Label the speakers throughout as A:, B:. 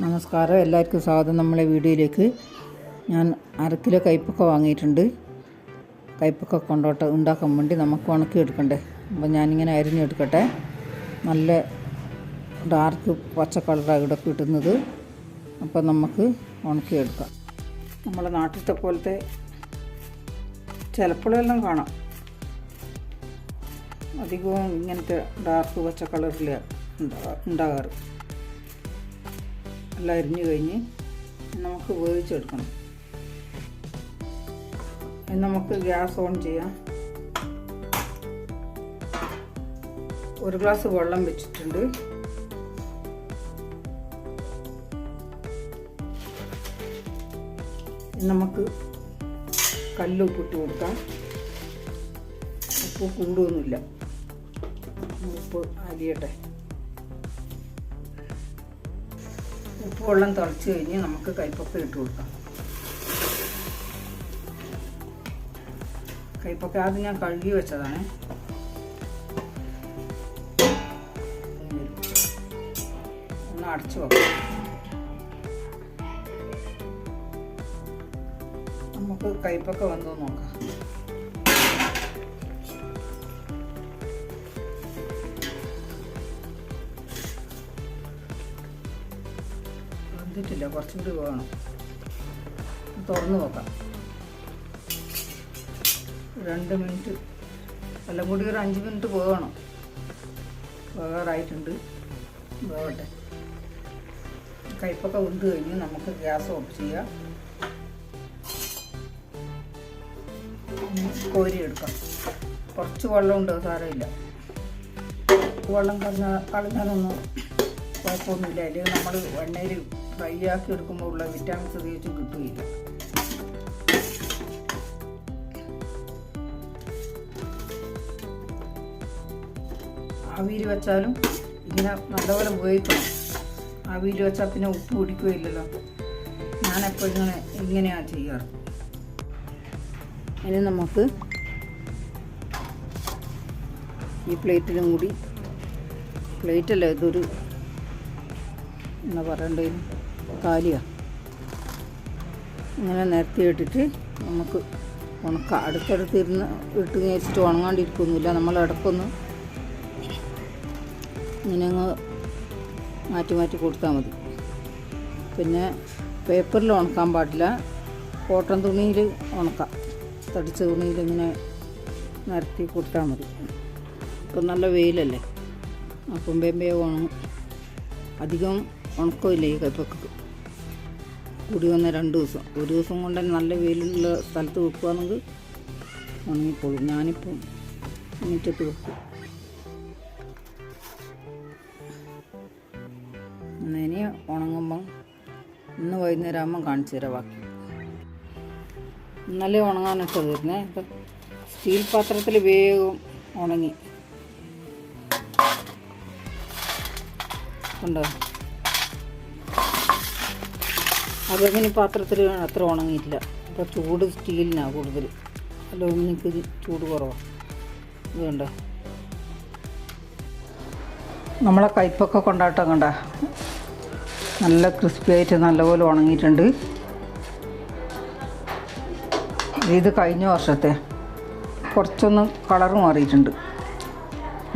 A: നമസ്കാരം. എല്ലാവർക്കും സ്വാഗതം. നമ്മളെ വീഡിയോയിലേക്ക് ഞാൻ അര കിലോ കയ്പ്പൊക്ക വാങ്ങിയിട്ടുണ്ട്. കയ്പ്പൊക്ക കൊണ്ടോട്ട് ഉണ്ടാക്കാൻ വേണ്ടി നമുക്ക് ഉണക്കി എടുക്കണ്ടേ. അപ്പോൾ ഞാനിങ്ങനെ അരിഞ്ഞെടുക്കട്ടെ. നല്ല ഡാർക്ക് പച്ച കളറാണ് ഇവിടെ കിട്ടുന്നത്. അപ്പോൾ നമുക്ക് ഉണക്കി ഉണക്കിയെടുക്കാം നമ്മളെ നാട്ടിലത്തെ പോലത്തെ ചിലപ്പോഴെല്ലാം കാണാം. അധികവും ഇങ്ങനത്തെ ഡാർക്ക് പച്ച കളറിൽ ഉണ്ടാകാറ്. എല്ലാം അരിഞ്ഞു കഴിഞ്ഞ് നമുക്ക് വേവിച്ചെടുക്കണം നമുക്ക് ഗ്യാസ് ഓൺ ചെയ്യാം. ഒരു ഗ്ലാസ് വെള്ളം വെച്ചിട്ടുണ്ട്. നമുക്ക് കല്ല് ഉപ്പിട്ട് കൊടുക്കാം. ഉപ്പ് കൂടുതലൊന്നുമില്ല ഉപ്പ് അരിയട്ടെ. ഉപ്പ് വെള്ളം തിളച്ച് കഴിഞ്ഞ് നമുക്ക് കൈപ്പൊക്കെ ഇട്ട് കൊടുക്കാം. കൈപ്പൊക്കെ ആദ്യം ഞാൻ കഴുകി വെച്ചതാണ്. ഒന്ന് അടച്ചു വെക്കാം. നമുക്ക് കൈപ്പൊക്കെ വന്നു നോക്കാം. വെന്തിട്ടില്ല കുറച്ചും കൂടി വേണം. തുറന്ന് നോക്കാം. രണ്ട് മിനിറ്റ്. എല്ലാം കൂടി ഒരു അഞ്ച് മിനിറ്റ് പോകണം വേറായിട്ടുണ്ട്. വേവട്ടെ. കയ്പ്പൊക്കെ ഉണ്ട് കഴിഞ്ഞ് നമുക്ക് ഗ്യാസ് ഓഫ് ചെയ്യാം. കോരി എടുക്കാം. കുറച്ച് വെള്ളം വെള്ളമുണ്ട് സാരമില്ല. വെള്ളം കളഞ്ഞ കളഞ്ഞാലൊന്നും കുഴപ്പമൊന്നുമില്ല. അല്ലെങ്കിൽ നമ്മൾ എണ്ണയിൽ ഫ്രൈ ആക്കി എടുക്കുമ്പോൾ ഉള്ള വിറ്റാമിൻസ് തികച്ചും കിട്ടുകയില്ല. ആവിയിൽ വെച്ചാലും ഇങ്ങനെ നല്ലപോലെ ഉപയോഗിക്കണം ആവിയിൽ വെച്ചാൽ പിന്നെ ഉപ്പ് പിടിക്കുകയില്ലല്ലോ. ഞാനെപ്പോൾ ഇങ്ങനെ ഇങ്ങനെയാണ് ചെയ്യാറ്. ഇനി നമുക്ക് ഈ പ്ലേറ്റിലും കൂടി പ്ലേറ്റല്ല ഇതൊരു എന്നാ പറയണ്ടേ കാലിയാണ് ഇങ്ങനെ നിരത്തി ഇട്ടിട്ട് നമുക്ക് ഉണക്ക. അടുത്തടുത്ത് ഇരുന്ന് ഇട്ട് വെച്ചിട്ട് ഉണങ്ങാണ്ടിരിക്കൊന്നുമില്ല. നമ്മൾ ഇടക്കൊന്ന് ഇങ്ങനെ അങ്ങ് മാറ്റി മാറ്റി കൊടുത്താൽ മതി. പിന്നെ പേപ്പറിൽ ഉണക്കാൻ പാടില്ല. കോട്ടൺ തുണിയിൽ ഉണക്കാം. തടിച്ച തുണിയിൽ ഇങ്ങനെ നിരത്തി കൊടുത്താൽ മതി. ഇപ്പം നല്ല വെയിലല്ലേ. അപ്പം വേമ്പേ ഉണങ്ങും അധികം ഉണക്കമില്ല ഈ കയ്പക്ക് കൂടി വന്ന രണ്ട് ദിവസം. ഒരു ദിവസം കൊണ്ട് നല്ല വെയിലുള്ള സ്ഥലത്ത് വെക്കുകയാണെങ്കിൽ ഉണങ്ങിക്കോളും ഞാനിപ്പം മുറ്റത്ത് വെക്കും. ഇനി ഉണങ്ങുമ്പം ഇന്ന് വൈകുന്നേരം ആകുമ്പം കാണിച്ചു തരാം ബാക്കി. ഇന്നലെ ഉണങ്ങാനിട്ട് വരുന്നേ. ഇപ്പം സ്റ്റീൽ പാത്രത്തിൽ വേഗം ഉണങ്ങി. ഉണ്ടോ അലുമിനി പാത്രത്തിൽ അത്ര ഉണങ്ങിയില്ല അപ്പോൾ ചൂട് സ്റ്റീലിനാണ് കൂടുതൽ. അലുമിനിക്ക് ചൂട് കുറവാണ് ഇത് കണ്ടോ? നമ്മളെ കയ്പ്പൊക്കെ കൊണ്ടാട്ടം കണ്ട. നല്ല ക്രിസ്പി ആയിട്ട് നല്ലപോലെ ഉണങ്ങിയിട്ടുണ്ട്. ഇത് കഴിഞ്ഞ വർഷത്തെ കുറച്ചൊന്ന് കളർ മാറിയിട്ടുണ്ട്.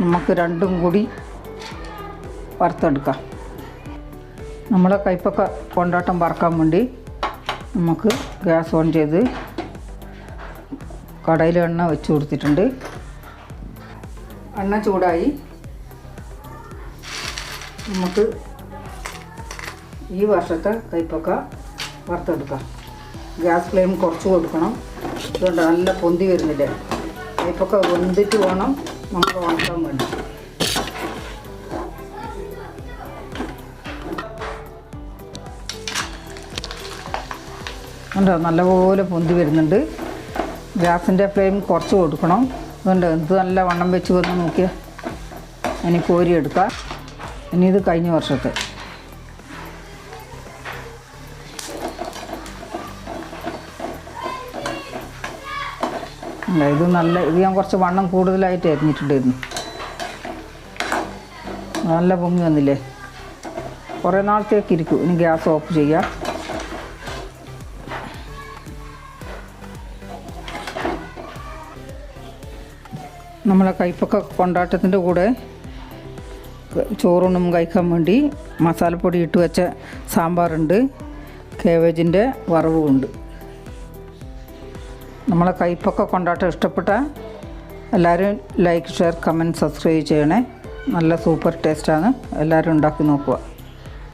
A: നമുക്ക് രണ്ടും കൂടി വറുത്തെടുക്കാം. നമ്മളെ കയ്പൊക്കെ കൊണ്ടാട്ടം വറക്കാൻ വേണ്ടി നമുക്ക് ഗ്യാസ് ഓൺ ചെയ്ത് കടയിൽ എണ്ണ വെച്ച് കൊടുത്തിട്ടുണ്ട്. എണ്ണ ചൂടായി. നമുക്ക് ഈ വർഷത്തെ കയ്പ്പൊക്കെ വറുത്തെടുക്കാം. ഗ്യാസ് ഫ്ലെയിം കുറച്ച് കൊടുക്കണം. അതുകൊണ്ട് നല്ല പൊന്തി വരുന്നില്ലേ? കയ്പ്പൊക്കെ വെന്തിട്ട് വേണം നമ്മൾ ഉണക്കാൻ വേണ്ടി. ഉണ്ടോ നല്ലപോലെ പൊന്തി വരുന്നുണ്ട്. ഗ്യാസിന്റെ ഫ്ലെയിം കുറച്ച് കൊടുക്കണം. അതുകൊണ്ട് എന്ത് നല്ല വണ്ണം വെച്ച് വന്ന് നോക്കിയാൽ ഇനി കോരി എടുക്കാം. ഇനി ഇത് കഴിഞ്ഞ വർഷത്തെ. അല്ല ഇത് നല്ല ഇത് ഞാൻ കുറച്ച് വണ്ണം കൂടുതലായിട്ട് അരിഞ്ഞിട്ടുണ്ടായിരുന്നു. നല്ല പൊങ്ങി വന്നില്ലേ? കുറേ നാളത്തേക്ക് ഇരിക്കും. ഇനി ഗ്യാസ് ഓഫ് ചെയ്യാം. നമ്മളെ കൈപ്പൊക്കെ കൊണ്ടാട്ടത്തിന്റെ കൂടെ ചോറൊന്നും കഴിക്കാൻ വേണ്ടി മസാലപ്പൊടി ഇട്ട് വെച്ച സാമ്പാറുണ്ട്. കേവേജിന്റെ വറവുമുണ്ട്. നമ്മളെ കൈപ്പൊക്കെ കൊണ്ടാട്ടം ഇഷ്ടപ്പെട്ട എല്ലാവരും ലൈക്ക് ഷെയർ കമന്റ് സബ്സ്ക്രൈബ് ചെയ്യണേ. നല്ല സൂപ്പർ ടേസ്റ്റാണ്. എല്ലാവരും ഉണ്ടാക്കി നോക്കുക.